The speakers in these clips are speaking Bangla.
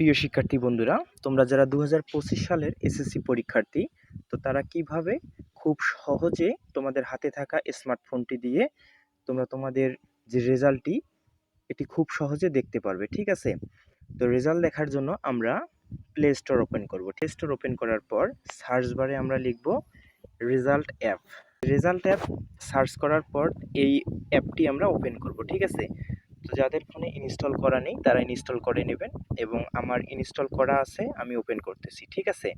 প্রিয় শিক্ষার্থী বন্ধুরা, তোমরা যারা দু হাজার পঁচিশ সালের এসএসসি পরীক্ষার্থী, তো তারা কীভাবে খুব সহজে তোমাদের হাতে থাকা স্মার্টফোনটি দিয়ে তোমরা তোমাদের যে রেজাল্টটি, এটি খুব সহজে দেখতে পারবে, ঠিক আছে? তো রেজাল্ট দেখার জন্য আমরা প্লে স্টোর ওপেন করব। প্লে স্টোর ওপেন করার পর সার্চ বারে আমরা লিখব result app. Result app search করার পর এই অ্যাপটি আমরা ওপেন করব, ঠিক আছে? তো যাদের ফোনে ইনস্টল করা নেই, তারা ইনস্টল করে নেবেন এবং আমার ইনস্টল করা আছে, আমি ওপেন করতেছি, ঠিক আছে?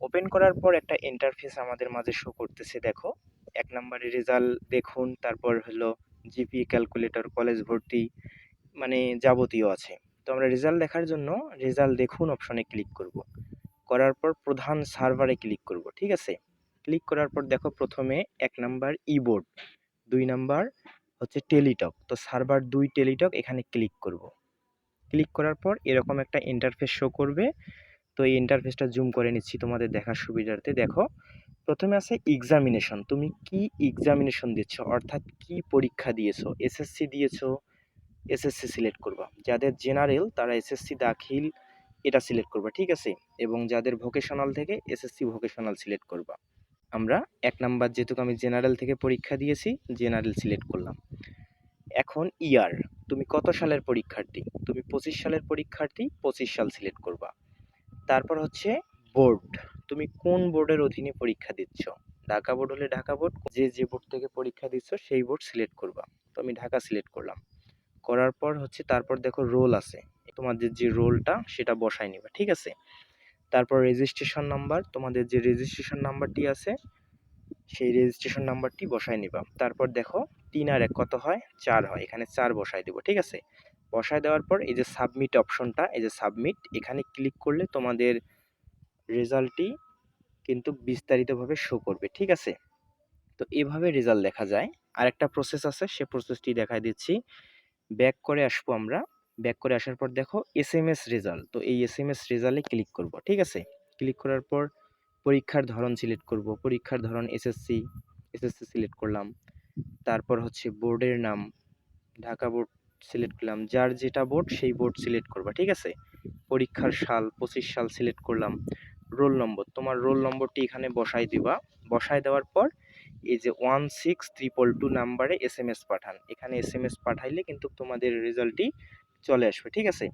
ওপেন করার পর একটা ইন্টারফেস আমাদের মাঝে শো করতেছে, দেখো। এক নম্বরে রেজাল্ট দেখুন, তারপর হলো জিপি ক্যালকুলেটর কলেজ ভর্তি মানে যাবতীয় আছে। তো আমরা রেজাল্ট দেখার জন্য রেজাল্ট দেখুন অপশনে ক্লিক করব। করার পর প্রধান সার্ভারে ক্লিক করব, ঠিক আছে? ক্লিক করার পর দেখো প্রথমে এক নাম্বার ইবোর্ড দুই নাম্বার হচ্ছে টেলিটক। তো সার্ভার দুই টেলিটক এখানে ক্লিক করব। ক্লিক করার পর এরকম একটা ইন্টারফেস শো করবে। তো এই ইন্টারফেসটা জুম করে নিচ্ছি তোমাদের দেখার সুবিধার্থে। দেখো, প্রথমে আছে এক্সামিনেশন তুমি কি এক্সামিনেশন দিচ্ছ? অর্থাৎ কি পরীক্ষা দিয়েছ? এসএসসি দিয়েছ? এসএসসি সিলেক্ট করবা। যাদের জেনারেল তারা এসএসসি দাখিল, এটা সিলেক্ট করবা। ঠিক আছে? এবং যাদের ভোকেশনাল থেকে এসএসসি ভোকেশনাল সিলেক্ট করবা। আমরা এক নাম্বার যেহেতু আমি জেনারেল থেকে পরীক্ষা দিয়েছি জেনারেল সিলেক্ট করলাম। এখন ইয়ার তুমি কত সালের পরীক্ষার্থী? তুমি পঁচিশ সালের পরীক্ষার্থী, পঁচিশ সাল সিলেক্ট করবা। তারপর হচ্ছে বোর্ড তুমি কোন বোর্ডের অধীনে পরীক্ষা দিচ্ছ? ঢাকা বোর্ড হলে ঢাকা বোর্ড যে যে বোর্ড থেকে পরীক্ষা দিচ্ছ সেই বোর্ড সিলেক্ট করবা। তো আমি ঢাকা সিলেক্ট করলাম। করার পর হচ্ছে তারপর দেখো রোল আছে। তোমাদের যে রোলটা সেটা বসায় নিবা, ঠিক আছে? তারপর রেজিস্ট্রেশন নাম্বার তোমাদের যে রেজিস্ট্রেশন নাম্বারটি আছে, সেই রেজিস্ট্রেশন নাম্বারটি বসায় নিবা। তারপর দেখো তিন আর এক কত হয়? চার হয়। এখানে চার বসায় দেবো, ঠিক আছে? বসায় দেওয়ার পর এই যে সাবমিট অপশনটা এই যে সাবমিট এখানে ক্লিক করলে তোমাদের রেজাল্টটি কিন্তু বিস্তারিতভাবে শো করবে, ঠিক আছে? তো এভাবে রেজাল্ট দেখা যায়। আর একটা প্রসেস আছে, সে প্রসেসটি দেখাই দিচ্ছি। ব্যাক করে আসব আমরা। ব্যাক করে আসার পর দেখো এস এম এস রেজাল্ট তো এই এস এম এস রেজাল্টে ক্লিক করব, ঠিক আছে? ক্লিক করার পর পরীক্ষার ধরন সিলেক্ট করব, পরীক্ষার ধরন এসএসসি এসএসসি সিলেক্ট করলাম। তারপর হচ্ছে বোর্ডের নাম, ঢাকা বোর্ড সিলেক্ট করলাম, যার যেটা বোর্ড সেই বোর্ড সিলেক্ট করবা, ঠিক আছে? পরীক্ষার সাল, পঁচিশ সাল সিলেক্ট করলাম। রোল নম্বর তোমার রোল নম্বরটি এখানে বসাই দিবা। বসাই দেওয়ার পর এই যে ওয়ান সিক্স ত্রিপল টু নাম্বারে এস এম এস পাঠান। এখানে এস এম এস পাঠাইলে কিন্তু তোমাদের রেজাল্টটি চলে আসবে, ঠিক আছে?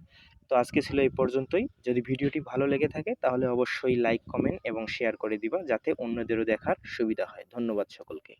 তো আজকে ছিল এই পর্যন্তই। যদি ভিডিওটি ভালো লেগে থাকে, তাহলে অবশ্যই লাইক কমেন্ট এবং শেয়ার করে দিবা, যাতে অন্যদেরও দেখার সুবিধা হয়। ধন্যবাদ সকলকে।